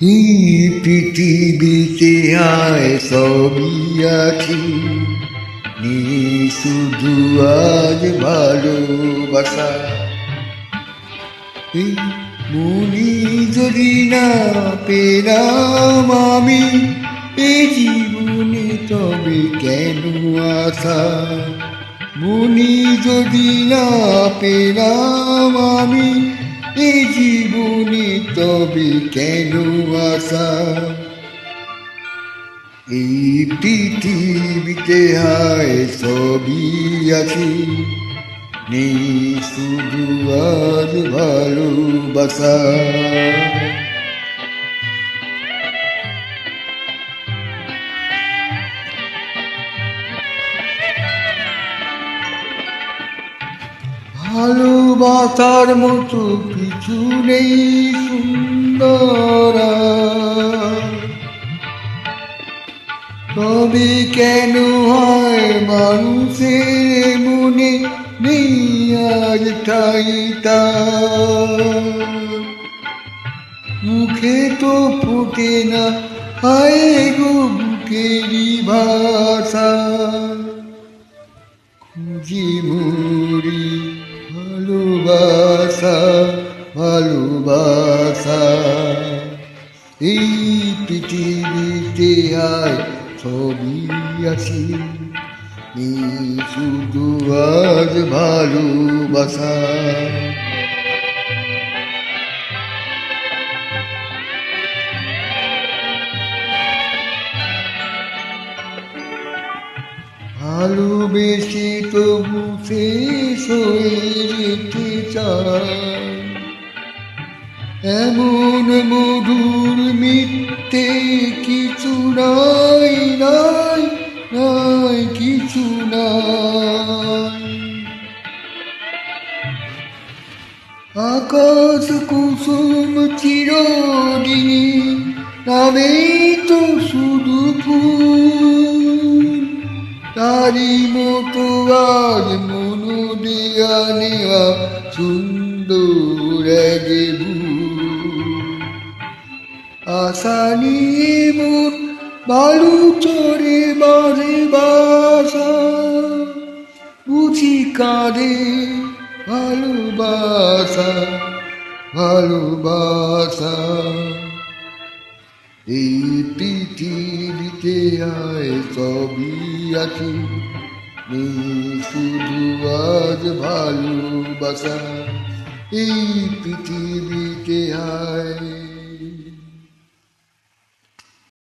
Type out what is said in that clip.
এই পৃথিবীতে আয় সবই আছি শুধু আজ ভালোবাসা। এই মনি যদি না পেলাম আমি, এ জীবনে তবে কেন আশা? মনি যদি না পেলাম আমি এ জীবনে তবে কেন আশা? এই পৃথিবীতে হায় সবই আছে। নেই শুধু আজ ভালোবাসা। ভালোবাসার মতো কিছু নেই সুন্দর তবে কেন হয় মানুষের মনে নেই আজ ঠাই? মুখে তো ফোটে না, হায় গো বুকেরই ভাষা খুঁজি ভালোবাসা। এই পৃথিবীতে আয় ছবি আছি শুধু আজ ভালোবাসা। ভালোবেসে তবু শেষ হয়ে যেতে চায়। এমন মধুর মিথ্যে কিছু নাই নাই নাই কিছু নাই। আকাশ কুসুম চিরদিনী নামেই তো শুধু ফুল। তারি মতো আজ মনো দেয়া নেওয়া সুন্দর নিয়ে মন বালু চরে বাজে বাসা। বুঝি কাঁদে ভালোবাসা ভালোবাসা। এই পৃথিবীতে আয় সবই আছে শুধু আজ ভালোবাসা। এই পৃথিবীতে আয়